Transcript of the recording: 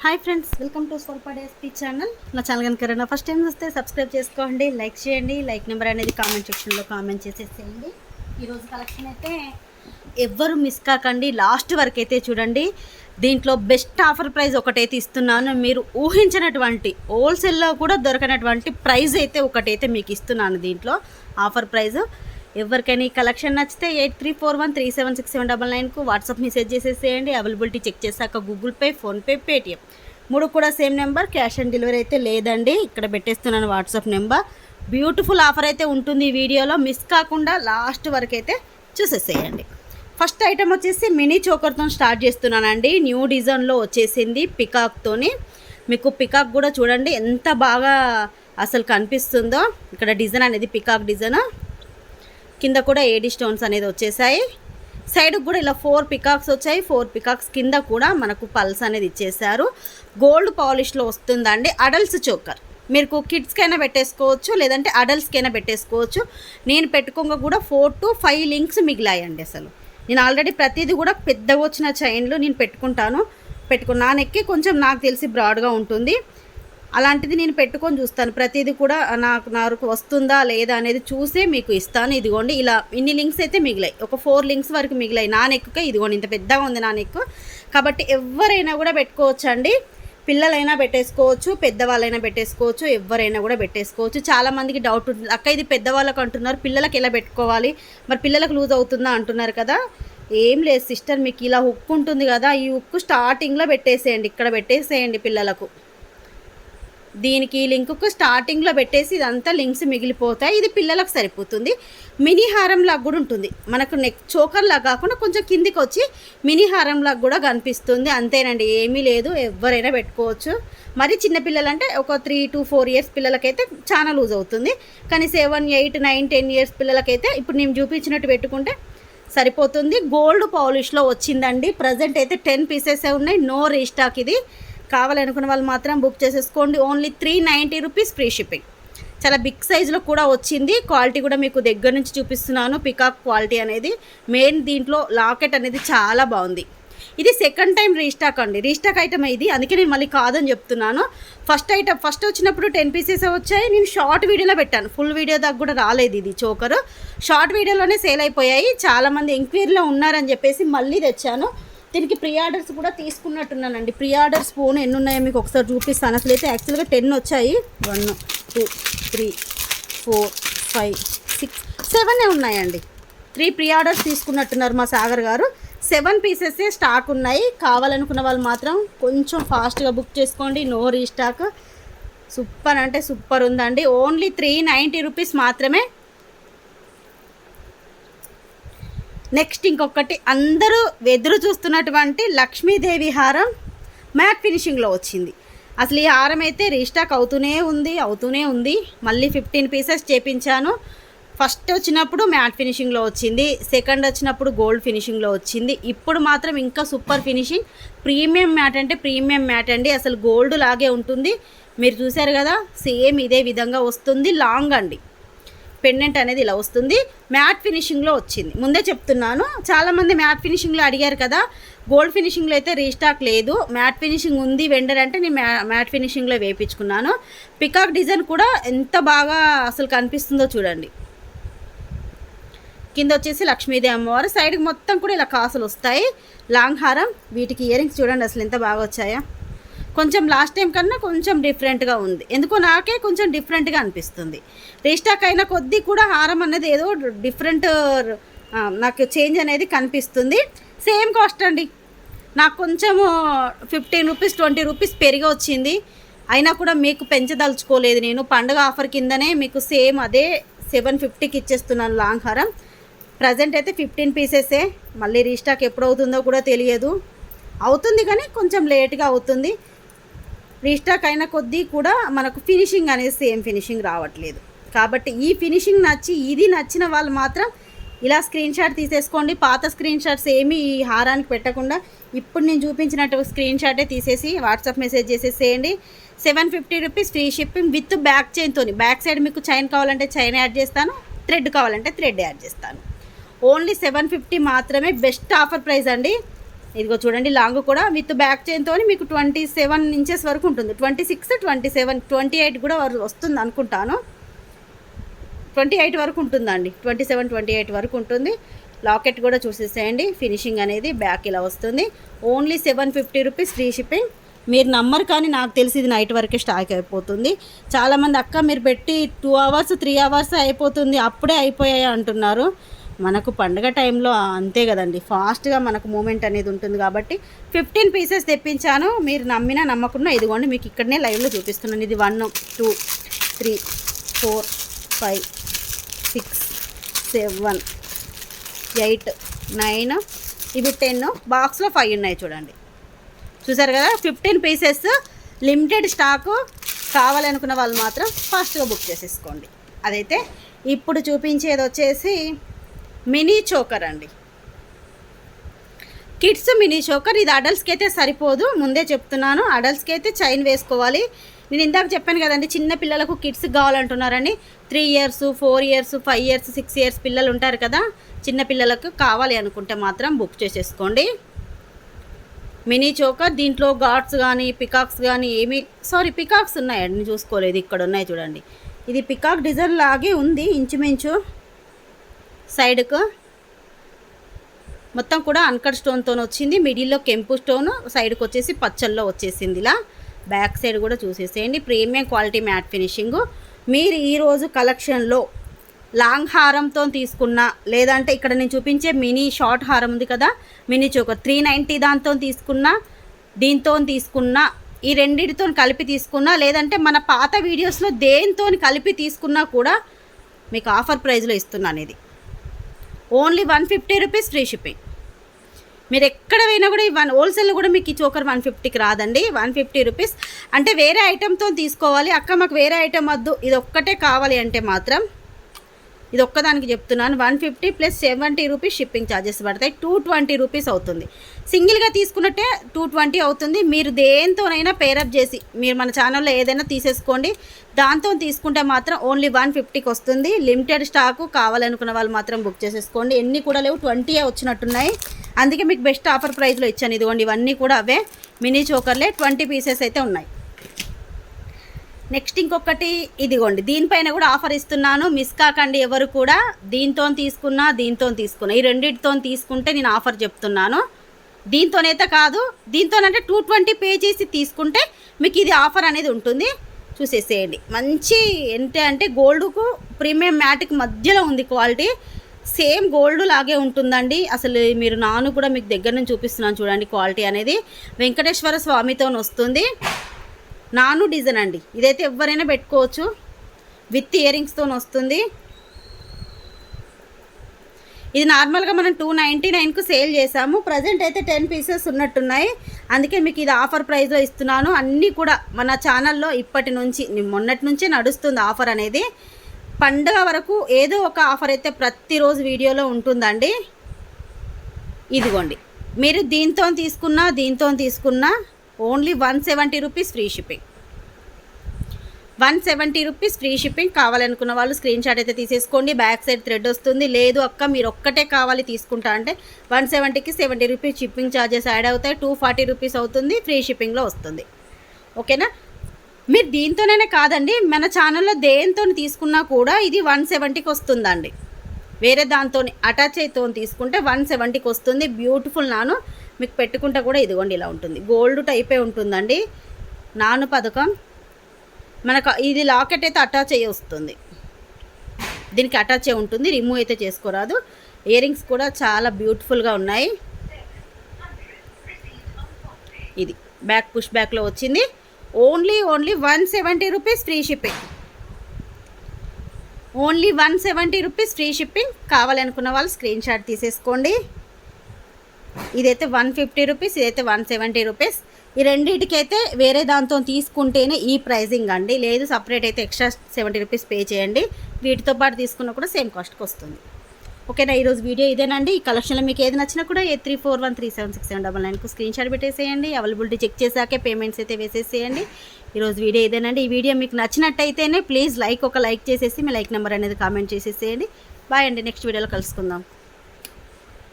Hi friends. Welcome to Swalpa speech channel. నా channel కనుక ఎవరైనా ఫస్ట్ టైం వస్తే సబ్స్క్రైబ్ చేసుకోండి లైక్ చేయండి లైక్ నెంబర్ అనేది కామెంట్ సెక్షన్లో కామెంట్ చేసేసేయండి. ఈరోజు కలెక్షన్ అయితే ఎవ్వరు మిస్ కాకండి. లాస్ట్ వరకు అయితే చూడండి. దీంట్లో బెస్ట్ ఆఫర్ ప్రైస్ ఒకటైతే ఇస్తున్నాను మీరు ఊహించినటువంటి హోల్సేల్లో కూడా దొరకనటువంటి ప్రైస్ అయితే ఒకటైతే మీకు ఇస్తున్నాను దీంట్లో. ఆఫర్ ప్రైస్ ఎవరికైనా ఈ కలెక్షన్ నచ్చితే eight three four one three seven six seven double నైన్కు WhatsApp message చేసేసేయండి. అవైలబిలిటీ చెక్ చేశాక గూగుల్ పే ఫోన్పే పేటిఎం. మూడు కూడా same number cash on delivery అయితే లేదండి. ఇక్కడ పెట్టేస్తున్నాను వాట్సాప్ నెంబర్. బ్యూటిఫుల్ ఆఫర్ అయితే ఉంటుంది ఈ వీడియోలో. మిస్ కాకుండా లాస్ట్ వరకు అయితే చూసేసేయండి. ఫస్ట్ ఐటమ్ వచ్చేసి మినీ చోకర్తో స్టార్ట్ చేస్తున్నానండి. న్యూ డిజైన్లో వచ్చేసింది పికాక్తోని. మీకు పికాక్ కూడా చూడండి ఎంత బాగా అసలు కనిపిస్తుందో. ఇక్కడ డిజైన్ అనేది పికాక్ డిజైన్. కింద కూడా ఏడి స్టోన్స్ అనేది వచ్చేసాయి. సైడ్కి కూడా ఇలా ఫోర్ పికాక్స్ వచ్చాయి. ఫోర్ పికాక్స్ కింద కూడా మనకు పల్స్ అనేది ఇచ్చేసారు గోల్డ్ పాలిష్లో వస్తుందండి. Adults choker. మీరు కిడ్స్కైనా పెట్టేసుకోవచ్చు లేదంటే అడల్ట్స్కైనా పెట్టేసుకోవచ్చు. నేను పెట్టుకోగా కూడా ఫోర్ టు ఫైవ్ లింక్స్ మిగిలాయండి అసలు. నేను ఆల్రెడీ ప్రతిదీ కూడా పెద్దగా వచ్చిన చైన్లు నేను పెట్టుకుంటాను. పెట్టుకున్నా నెక్కి కొంచెం నాకు తెలిసి బ్రాడ్గా ఉంటుంది. అలాంటిది నేను పెట్టుకొని చూస్తాను. ప్రతిదీ కూడా నాకు నాకు వస్తుందా లేదా అనేది చూసే మీకు ఇస్తాను. ఇదిగోండి ఇలా ఇన్ని లింక్స్ అయితే మిగిలాయి. ఒక ఫోర్ లింక్స్ వరకు మిగిలాయి. నా నెక్కుకే ఇదిగోండి ఇంత పెద్దగా ఉంది నా నెక్కు కాబట్టి ఎవరైనా కూడా పెట్టుకోవచ్చండి. పిల్లలైనా పెట్టేసుకోవచ్చు పెద్దవాళ్ళైనా పెట్టేసుకోవచ్చు ఎవరైనా కూడా పెట్టేసుకోవచ్చు. చాలామందికి డౌట్ ఉంటుంది. అక్క ఇది పెద్దవాళ్ళకు అంటున్నారు పిల్లలకి ఎలా పెట్టుకోవాలి? మరి పిల్లలకు లూజ్ అవుతుందా అంటున్నారు కదా? ఏం లేదు సిస్టర్ మీకు ఇలా హుక్ ఉంటుంది కదా ఈ హుక్ స్టార్టింగ్లో పెట్టేసేయండి. ఇక్కడ పెట్టేసేయండి పిల్లలకు. దీనికి లింకుకు స్టార్టింగ్లో పెట్టేసి ఇదంతా లింక్స్ మిగిలిపోతాయి. ఇది పిల్లలకు సరిపోతుంది. మినీ హారం లాగా కూడా ఉంటుంది. మనకు నెక్ చోకర్ లాగా కాకుండా కొంచెం కిందికి వచ్చి మినీ హారం లాగా కూడా కనిపిస్తుంది. అంతేనండి. ఏమీ లేదు. ఎవరైనా పెట్టుకోవచ్చు. మరి చిన్నపిల్లలంటే ఒక త్రీ టు ఫోర్ ఇయర్స్ పిల్లలకైతే చాలా లూజ్ అవుతుంది. కానీ seven eight nine ten years పిల్లలకైతే ఇప్పుడు నేను చూపించినట్టు పెట్టుకుంటే సరిపోతుంది. గోల్డ్ పాలిష్లో వచ్చిందండి. ప్రజెంట్ అయితే టెన్ పీసెస్ ఉన్నాయి. నో రీస్టాక్ ఇది. కావాలనుకున్న వాళ్ళు మాత్రం బుక్ చేసేసుకోండి. Only three ninety rupees free shipping చాలా బిగ్ సైజులో కూడా వచ్చింది. క్వాలిటీ కూడా మీకు దగ్గర నుంచి చూపిస్తున్నాను. పికాక్ క్వాలిటీ అనేది మెయిన్ దీంట్లో లాకెట్ అనేది చాలా బాగుంది. ఇది సెకండ్ టైం రీస్టాక్ అండి. రీస్టాక్ ఐటమ్ ఇది. అందుకే నేను మళ్ళీ కాదని చెప్తున్నాను. ఫస్ట్ ఐటమ్ ఫస్ట్ వచ్చినప్పుడు టెన్ పీసెస్ వచ్చాయి. నేను షార్ట్ వీడియోలో పెట్టాను. ఫుల్ వీడియో దాకా కూడా రాలేదు ఇది చోకరు షార్ట్ వీడియోలోనే సేల్ అయిపోయాయి. చాలామంది ఎంక్వైరీలో ఉన్నారని చెప్పేసి మళ్ళీ తెచ్చాను. దీనికి ప్రీ ఆర్డర్స్ కూడా తీసుకున్నట్టున్నానండి. ప్రీ ఆర్డర్స్ ఫోన్ ఎన్ని ఉన్నాయో మీకు ఒకసారి చూపిస్తాను. అసలు అయితే యాక్చువల్గా టెన్ వచ్చాయి. One two three four five six seven ఉన్నాయండి. త్రీ ప్రీ ఆర్డర్స్ తీసుకున్నట్టున్నారు మా సాగర్ గారు. సెవెన్ పీసెస్ స్టాక్ ఉన్నాయి. కావాలనుకున్న వాళ్ళు మాత్రం కొంచెం ఫాస్ట్గా బుక్ చేసుకోండి. No restock. సూపర్ అంటే సూపర్ ఉందండి. ఓన్లీ త్రీ నైంటీ రూపీస్ మాత్రమే నెక్స్ట్ ఇంకొకటి అందరూ ఎదురు చూస్తున్నటువంటి లక్ష్మీదేవి హారం మ్యాట్ ఫినిషింగ్లో వచ్చింది. అసలు ఈ హారం అయితే రీస్టాక్ అవుతూనే ఉంది అవుతూనే ఉంది. మళ్ళీ ఫిఫ్టీన్ పీసెస్ చేపించాను. ఫస్ట్ వచ్చినప్పుడు మ్యాట్ ఫినిషింగ్లో వచ్చింది. సెకండ్ వచ్చినప్పుడు గోల్డ్ ఫినిషింగ్లో వచ్చింది. ఇప్పుడు మాత్రం ఇంకా సూపర్ ఫినిషింగ్. ప్రీమియం మ్యాట్ అంటే ప్రీమియం మ్యాట్ అండి. అసలు గోల్డ్ లాగే ఉంటుంది. మీరు చూసారు కదా సేమ్ ఇదే విధంగా వస్తుంది. లాంగ్ అండి. పెండెంట్ అనేది ఇలా వస్తుంది. మ్యాట్ ఫినిషింగ్లో వచ్చింది. ముందే చెప్తున్నాను. చాలామంది మ్యాట్ ఫినిషింగ్లో అడిగారు కదా గోల్డ్ ఫినిషింగ్లో అయితే రీస్టాక్ లేదు. మ్యాట్ ఫినిషింగ్ ఉంది వెండర్ అంటే నేను మ్యా మ్యాట్ ఫినిషింగ్లో వేయించుకున్నాను. పికాక్ డిజైన్ కూడా ఎంత బాగా అసలు కనిపిస్తుందో చూడండి. కింద వచ్చేసి లక్ష్మీదేవి అమ్మవారు. సైడ్కి మొత్తం కూడా ఇలా కాసులు వస్తాయి. లాంగ్ హారం. వీటికి ఇయరింగ్స్ చూడండి అసలు ఎంత బాగా వచ్చాయా. కొంచెం లాస్ట్ టైం కన్నా కొంచెం డిఫరెంట్గా ఉంది. ఎందుకో నాకే కొంచెం డిఫరెంట్గా అనిపిస్తుంది. రీస్టాక్ అయిన కొద్దీ కూడా హారం అనేది ఏదో డిఫరెంట్ నాకు చేంజ్ అనేది కనిపిస్తుంది. సేమ్ కాస్ట్ అండి. నాకు కొంచెము ఫిఫ్టీన్ రూపీస్ ట్వంటీ రూపీస్ పెరిగి వచ్చింది. అయినా కూడా మీకు పెంచదలుచుకోలేదు నేను. పండుగ ఆఫర్ కిందనే మీకు సేమ్ అదే సెవెన్ ఫిఫ్టీకి ఇచ్చేస్తున్నాను లాంగ్ హారం. ప్రజెంట్ అయితే ఫిఫ్టీన్ పీసెసే మళ్ళీ రీస్టాక్ ఎప్పుడు అవుతుందో కూడా తెలియదు. అవుతుంది కానీ కొంచెం లేట్గా అవుతుంది. రీస్టాక్ అయిన కొద్దీ కూడా మనకు ఫినిషింగ్ అనేది సేమ్ ఫినిషింగ్ రావట్లేదు. కాబట్టి ఈ ఫినిషింగ్ నచ్చి ఇది నచ్చిన వాళ్ళు మాత్రం ఇలా స్క్రీన్ షాట్ తీసేసుకోండి. పాత స్క్రీన్ షాట్స్ ఏమి ఈ హారానికి పెట్టకుండా ఇప్పుడు నేను చూపించినట్టు స్క్రీన్ షాటే తీసేసి వాట్సాప్ మెసేజ్ చేసేసేయండి. Seven fifty rupees free shipping with back చైన్తో back side మీకు చైన్ కావాలంటే చైన్ యాడ్ చేస్తాను థ్రెడ్ కావాలంటే థ్రెడ్ యాడ్ చేస్తాను. ఓన్లీ సెవెన్ ఫిఫ్టీ మాత్రమే బెస్ట్ ఆఫర్ ప్రైస్ అండి. ఇదిగో చూడండి లాంగ్ కూడా విత్ బ్యాక్ చైన్తో మీకు ట్వంటీ సెవెన్ ఇంచెస్ వరకు ఉంటుంది. Twenty six twenty seven twenty eight కూడా వస్తుంది అనుకుంటాను. ట్వంటీ ఎయిట్ వరకు ఉంటుందండి. ట్వంటీ సెవెన్ ట్వంటీ ఎయిట్ వరకు ఉంటుంది. లాకెట్ కూడా చూసేసేయండి. ఫినిషింగ్ అనేది బ్యాక్ ఇలా వస్తుంది. Only seven fifty rupees free shipping. మీరు నమ్మరు కానీ నాకు తెలిసి ఇది నైట్ వరకే స్టాక్ అయిపోతుంది. చాలామంది అక్క మీరు పెట్టి టూ అవర్స్ త్రీ అవర్స్ అయిపోతుంది. అప్పుడే అయిపోయాయి అంటున్నారు. మనకు పండగ టైంలో అంతే కదండి. ఫాస్ట్గా మనకు మూమెంట్ అనేది ఉంటుంది కాబట్టి ఫిఫ్టీన్ పీసెస్ తెప్పించాను. మీరు నమ్మినా నమ్మకున్నా ఇదిగోండి మీకు ఇక్కడనే లైవ్లో చూపిస్తున్నాను. ఇది one two three four five six seven eight nine ఇవి టెన్ బాక్స్లో ఫైవ్ ఉన్నాయి చూడండి. చూసారు కదా? ఫిఫ్టీన్ పీసెస్ లిమిటెడ్ స్టాకు కావాలనుకున్న వాళ్ళు మాత్రం ఫాస్ట్గా బుక్ చేసేసుకోండి. అదైతే ఇప్పుడు చూపించేది వచ్చేసి మినీ చోకర్ అండి. కిడ్స్ మినీ చోకర్ ఇది అడల్ట్స్కి అయితే సరిపోదు. ముందే చెప్తున్నాను అడల్ట్స్కి అయితే చైన్ వేసుకోవాలి. నేను ఇందాక చెప్పాను కదండి చిన్న పిల్లలకు kids కావాలంటున్నారని. Three years four years five years six years పిల్లలు ఉంటారు కదా చిన్న పిల్లలకు కావాలి అనుకుంటే మాత్రం బుక్ చేసేసుకోండి. మినీ చోకర్ దీంట్లో గాడ్స్ కానీ పికాక్స్ కానీ ఏమి సారీ పికాక్స్ ఉన్నాయండి చూసుకోలేదు ఇక్కడ ఉన్నాయి చూడండి. ఇది పికాక్ డిజైన్ లాగే ఉంది ఇంచుమించు. సైడ్కు. మొత్తం కూడా అన్కట్ స్టోన్తో వచ్చింది. మిడిల్లో కెంపు స్టోన్ సైడ్కి వచ్చేసి పచ్చల్లో వచ్చేసింది ఇలా. బ్యాక్ సైడ్ కూడా చూసేసేయండి. Premium quality matte finishing. మీరు ఈరోజు కలెక్షన్లో లాంగ్ హారంతో తీసుకున్న లేదంటే ఇక్కడ నేను చూపించే మినీ షార్ట్ హారం ఉంది కదా మినీ చోక త్రీ నైంటీ దాంతో తీసుకున్న దీంతో తీసుకున్న ఈ రెండిటితో కలిపి తీసుకున్నా లేదంటే మన పాత వీడియోస్లో దేనితో కలిపి తీసుకున్నా కూడా మీకు ఆఫర్ ప్రైజ్లో ఇస్తున్నాను ఇది only one fifty rupees free shipping. మీరు ఎక్కడ పోయినా కూడా ఈ వన్ హోల్సేల్లో కూడా మీకు ఈ చోకర్ వన్ ఫిఫ్టీకి రాదండి. One fifty rupees. అంటే వేరే ఐటెంతో తీసుకోవాలి. అక్క మాకు వేరే ఐటెం వద్దు. ఇది ఒక్కటే కావాలి అంటే మాత్రం ఇది ఒక్కదానికి చెప్తున్నాను. One fifty plus seventy rupees shipping charges పడతాయి. టూ ట్వంటీ రూపీస్ అవుతుంది. సింగిల్గా తీసుకున్నట్టే టూ ట్వంటీ అవుతుంది. మీరు దేంతోనైనా పేరప్ చేసి మీరు మన ఛానల్లో ఏదైనా తీసేసుకోండి. దాంతో తీసుకుంటే మాత్రం ఓన్లీ వన్ ఫిఫ్టీకి వస్తుంది. లిమిటెడ్ స్టాకు కావాలనుకున్న వాళ్ళు మాత్రం బుక్ చేసేసుకోండి. ఎన్ని కూడా లేవు. ట్వంటీ వచ్చినట్టున్నాయి. అందుకే మీకు బెస్ట్ ఆఫర్ ప్రైస్లో ఇచ్చాను. ఇదిగోండి ఇవన్నీ కూడా అవే. మినీ చోకర్లే ట్వంటీ పీసెస్ అయితే ఉన్నాయి. నెక్స్ట్ ఇంకొకటి ఇదిగోండి దీనిపైన కూడా ఆఫర్ ఇస్తున్నాను. మిస్ కాకండి ఎవరు కూడా దీంతో తీసుకున్నా దీంతో తీసుకున్నా. ఈ రెండింటితో తీసుకుంటే నేను ఆఫర్ చెప్తున్నాను. దీంతోనైతే కాదు దీంతోనంటే టూ ట్వంటీ పే చేసి తీసుకుంటే మీకు ఇది ఆఫర్ అనేది ఉంటుంది. చూసేసేయండి. మంచి ఏంటి అంటే గోల్డ్కు ప్రీమియం మ్యాట్కి మధ్యలో ఉంది క్వాలిటీ. సేమ్ గోల్డ్ లాగే ఉంటుందండి. అసలు మీరు నాను కూడా మీకు దగ్గర నుంచి చూపిస్తున్నాను చూడండి క్వాలిటీ అనేది. వెంకటేశ్వర స్వామితో వస్తుంది. నాను డిజైన్ అండి. ఇదైతే ఎవరైనా పెట్టుకోవచ్చు. విత్ ఇయరింగ్స్తో వస్తుంది. ఇది నార్మల్గా మనం టూ నైంటీ నైన్కు సేల్ చేసాము ప్రజెంట్ అయితే టెన్ పీసెస్ ఉన్నట్టున్నాయి. అందుకే మీకు ఇది ఆఫర్ ప్రైస్లో ఇస్తున్నాను. అన్నీ కూడా మన ఛానల్లో ఇప్పటి నుంచి మొన్నటి నుంచే నడుస్తుంది ఆఫర్ అనేది. పండగ వరకు ఏదో ఒక ఆఫర్ అయితే ప్రతిరోజు వీడియోలో ఉంటుందండి. ఇదిగోండి. మీరు దీంతో తీసుకున్నా దీంతో తీసుకున్నా only one seventy rupees free shipping. One seventy rupees free shipping కావాలనుకున్న వాళ్ళు స్క్రీన్ షాట్ అయితే తీసేసుకోండి. బ్యాక్ సైడ్ థ్రెడ్ వస్తుంది. లేదు అక్క మీరు ఒక్కటే కావాలి తీసుకుంటా అంటే one సెవెంటీకి seventy rupees shipping charges add అవుతాయి. టూ ఫార్టీ రూపీస్ అవుతుంది ఫ్రీ షిప్పింగ్లో వస్తుంది. ఓకేనా? మీరు దీంతోనే కాదండి మన ఛానల్లో దేంతో తీసుకున్నా కూడా ఇది వన్ సెవెంటీకి వస్తుందండి. వేరే దాంతో అటాచ్ అయితే తీసుకుంటే వన్ సెవెంటీకి వస్తుంది. బ్యూటిఫుల్ నాను. మీకు పెట్టుకుంటే కూడా ఇదిగోండి ఇలా ఉంటుంది. గోల్డ్ టైపే ఉంటుందండి. నాను పథకం. మనకు ఇది లాకెట్ అయితే అటాచ్ అయ్యి వస్తుంది. దీనికి అటాచ్ అయి ఉంటుంది. రిమూవ్ అయితే చేసుకోరాదు. ఇయర్ రింగ్స్ కూడా చాలా బ్యూటిఫుల్గా ఉన్నాయి. ఇది బ్యాక్ పుష్ బ్యాక్లో వచ్చింది. Only only one seventy rupees free shipping only one seventy rupees free shipping కావాలనుకున్న వాళ్ళు స్క్రీన్ షాట్ తీసేసుకోండి. ఇదైతే వన్ ఫిఫ్టీ రూపీస్ ఇదైతే వన్ సెవెంటీ రూపీస్. ఈ రెండింటికైతే వేరే దాంతో తీసుకుంటేనే ఈ ప్రైజింగ్ అండి. లేదు సపరేట్ అయితే ఎక్స్ట్రా సెవెంటీ రూపీస్ పే చేయండి. వీటితో పాటు తీసుకున్న కూడా సేమ్ కాస్ట్కి వస్తుంది. ఓకేనా ఈరోజు వీడియో ఇదేనండి. ఈ కలెక్షన్లో మీకు ఏది నచ్చినా కూడా ఏ three four one three seven six seven double నైన్కు screen shot పెట్టేసేయండి. అవైలబిలిటీ చెక్ చేశాకే పేమెంట్స్ అయితే వేసేసేయండి. ఈరోజు వీడియో ఇదేనండి. ఈ వీడియో మీకు నచ్చినట్టయితేనే ప్లీజ్ లైక్ ఒక లైక్ చేసేసి మీ లైక్ నెంబర్ అనేది కామెంట్ చేసేసేయండి. బాయ్ అండి నెక్స్ట్ వీడియోలో కలుసుకుందాం.